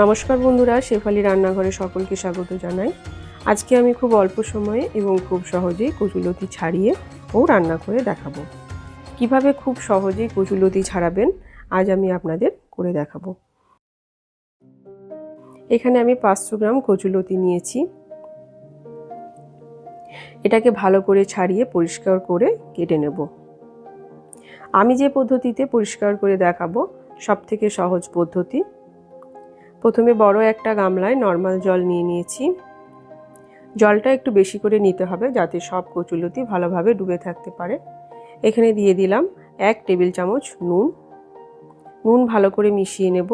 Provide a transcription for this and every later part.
নমস্কার বন্ধুরা, শেফালি রান্নাঘরে সকলকে স্বাগত জানাই। আজকে আমি খুব অল্প সময়ে এবং খুব সহজেই কচুলতি ছাড়িয়ে ও রান্না করে দেখাবো। কীভাবে খুব সহজেই কচুলতি ছাড়াবেন, আজ আমি আপনাদের করে দেখাবো। এখানে আমি পাঁচশো গ্রাম কচুলতি নিয়েছি। এটাকে ভালো করে ছাড়িয়ে পরিষ্কার করে কেটে নেব। আমি যে পদ্ধতিতে পরিষ্কার করে দেখাবো সব থেকে সহজ পদ্ধতি প্রথমে বড় একটা গামলায় নর্মাল জল নিয়ে নিয়েছি। জলটা একটু বেশি করে নিতে হবে যাতে সব কচুলতি ভালোভাবে ডুবে থাকতে পারে। এখানে দিয়ে দিলাম এক টেবিল চামচ নুন। নুন ভালো করে মিশিয়ে নেব।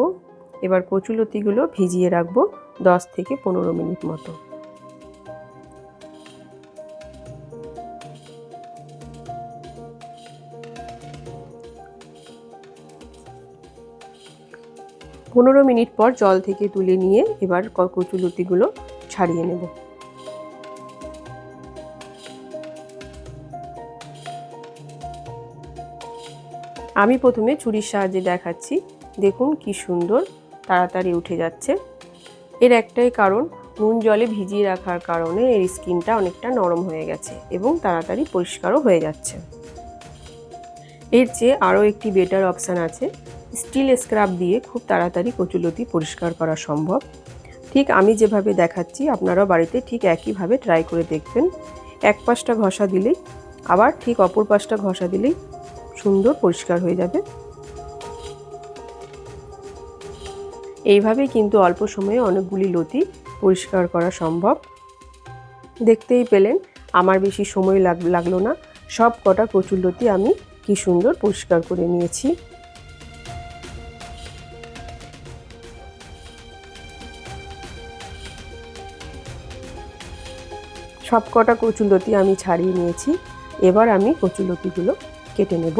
এবার কচুলতিগুলো ভিজিয়ে রাখব দশ থেকে পনেরো মিনিট মতো। পনেরো মিনিট পর জল থেকে তুলে নিয়ে এবার কচুলতিগুলো ছাড়িয়ে নেব। আমি প্রথমে ছুরির সাহায্যে দেখাচ্ছি। দেখুন কি সুন্দর তাড়াতাড়ি উঠে যাচ্ছে। এর একটাই কারণ, নুন জলে ভিজিয়ে রাখার কারণে এর স্কিনটা অনেকটা নরম হয়ে গেছে এবং তাড়াতাড়ি পরিষ্কারও হয়ে যাচ্ছে। এর চেয়ে আরও একটি বেটার অপশান আছে স্টিল স্ক্রাব দিয়ে খুব তাড়াতাড়ি কচুলতি পরিষ্কার করা সম্ভব। ঠিক আমি যেভাবে দেখাচ্ছি, আপনারাও বাড়িতে ঠিক একইভাবে ট্রাই করে দেখবেন। এক পাশটা ঘষা দিলেই, আবার ঠিক অপর পাশটা ঘষা দিলেই সুন্দর পরিষ্কার হয়ে যাবে। এইভাবেই কিন্তু অল্প সময়ে অনেকগুলি লতি পরিষ্কার করা সম্ভব। দেখতেই পেলেন, আমার বেশি সময় লাগল না। সব কটা কচুর লতি আমি কি সুন্দর পরিষ্কার করে নিয়েছি। সব কটা কচুলতি আমি ছাড়িয়ে নিয়েছি। এবার আমি কচুলতিগুলো কেটে নেব।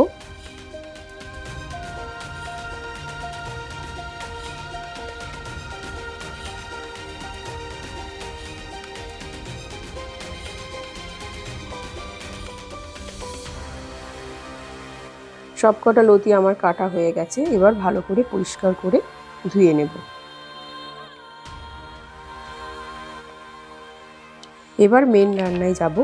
সব কটা লতি আমার কাটা হয়ে গেছে। এবার ভালো করে পরিষ্কার করে ধুয়ে নেব। এবার মেন রান্নায় যাব।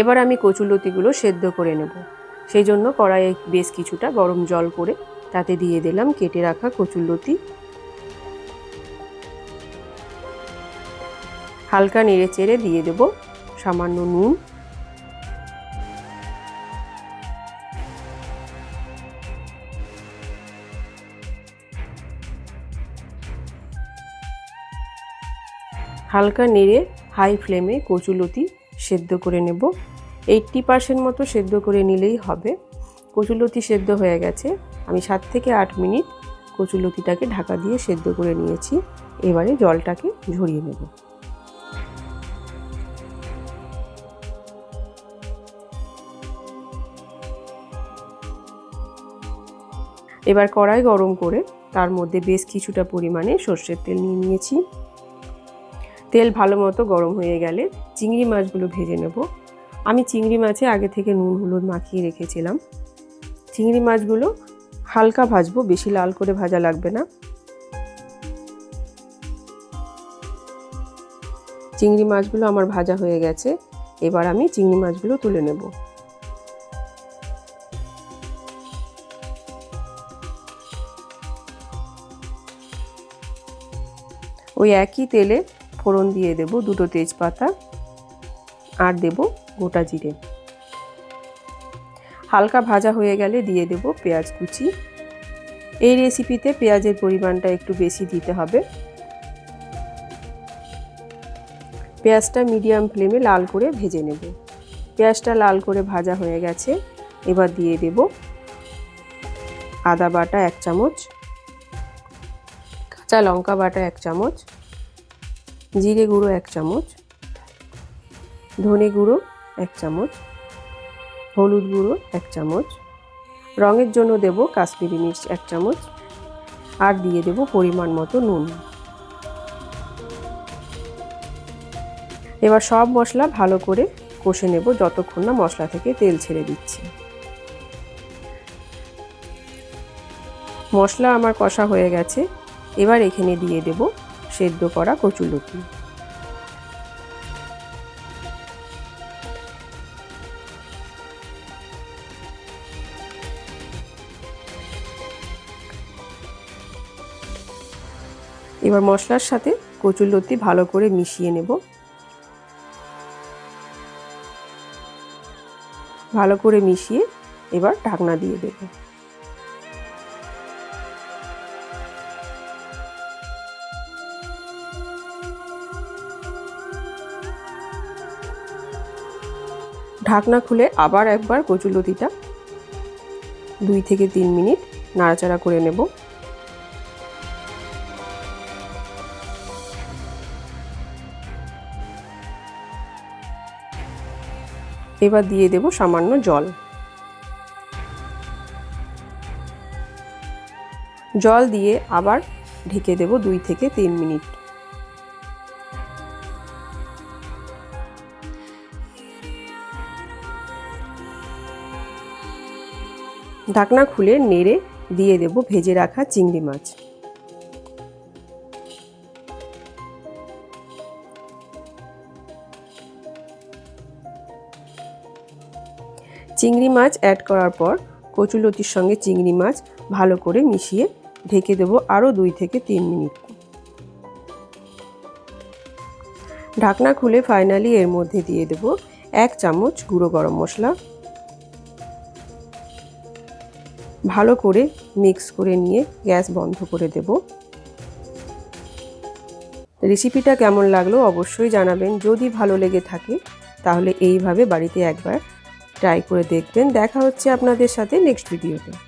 এবার আমি কচুলতিগুলো সেদ্ধ করে নেব। সেই জন্য কড়াইয়ে বেশ কিছুটা গরম জল করে তাতে দিয়ে দিলাম কেটে রাখা কচুলতি হালকা নেড়ে চেড়ে দিয়ে দেব সামান্য নুন। হালকা নেড়ে হাই ফ্লেমে কচুলতি সেদ্ধ করে নেব। এইট্টি পার্সেন্ট মতো সেদ্ধ করে নিলেই হবে। কচুলতি সেদ্ধ হয়ে গেছে। আমি সাত থেকে আট মিনিট কচুলতিটাকে ঢাকা দিয়ে সেদ্ধ করে নিয়েছি। এবারে জলটাকে ঝরিয়ে নেব। এবার কড়াই গরম করে তার মধ্যে বেশ কিছুটা পরিমাণে সর্ষের তেল নিয়ে নিয়েছি। তেল ভালো মতো গরম হয়ে গেলে চিংড়ি মাছগুলো ভেজে নেব। আমি চিংড়ি মাছে আগে থেকে নুন, হলুদ মাখিয়ে রেখেছিলাম। চিংড়ি মাছগুলো হালকা ভাজবো, বেশি লাল করে ভাজা লাগবে না। চিংড়ি মাছগুলো আমার ভাজা হয়ে গেছে। এবার আমি চিংড়ি মাছগুলো তুলে নেব। ওই একই তেলে ফোড়ন দিয়ে দেব দুটো তেজপাতা আর দেব গোটা জিরে। হালকা ভাজা হয়ে গেলে দিয়ে দেব পেঁয়াজ কুচি। এই রেসিপিতে পেঁয়াজের পরিমাণটা একটু বেশি দিতে হবে। পেঁয়াজটা মিডিয়াম ফ্লেমে লাল করে ভেজে নেব। পেঁয়াজটা লাল করে ভাজা হয়ে গেছে। এবার দিয়ে দেব আদা বাটা এক চামচ, কাঁচা লঙ্কা বাটা এক চামচ জিরে গুঁড়ো এক চামচ, ধনে গুঁড়ো এক চামচ, হলুদ গুঁড়ো এক চামচ, রঙের জন্য দেব কাশ্মীরি মির্চ এক চামচ, আর দিয়ে দেব পরিমাণ মতো নুন। এবার সব মশলা ভালো করে কষে নেব যতক্ষণ না মশলা থেকে তেল ছেড়ে দিচ্ছে। মশলা আমার কষা হয়ে গেছে। এবার এখানে দিয়ে দেব সেদ্ধ করা কচুলতি এবার মশলার সাথে কচুরলতি ভালো করে মিশিয়ে নেব। ভালো করে মিশিয়ে এবার ঢাকনা দিয়ে দেব। ঢাকনা খুলে আবার একবার কচুলতিটা দুই থেকে তিন মিনিট নাড়াচাড়া করে নেব। এবার দিয়ে দেব সামান্য জল। জল দিয়ে আবার ঢেকে দেব দুই থেকে তিন মিনিট। ঢাকনা খুলে নেড়ে দিয়ে দেব ভেজে রাখা চিংড়ি মাছ। চিংড়ি মাছ অ্যাড করার পর কচুলতির সঙ্গে চিংড়ি মাছ ভালো করে মিশিয়ে ঢেকে দেব আরও দুই থেকে তিন মিনিট। ঢাকনা খুলে ফাইনালি এর মধ্যে দিয়ে দেব এক চামচ গুঁড়ো গরম মশলা। ভালো করে মিক্স করে নিয়ে গ্যাস বন্ধ করে দেব। রেসিপিটা কেমন লাগল অবশ্যই জানাবেন। যদি ভালো লেগে থাকে, তাহলে এইভাবে বাড়িতে একবার ট্রাই করে দেখবেন। দেখা হচ্ছে আপনাদের সাথে নেক্সট ভিডিওতে।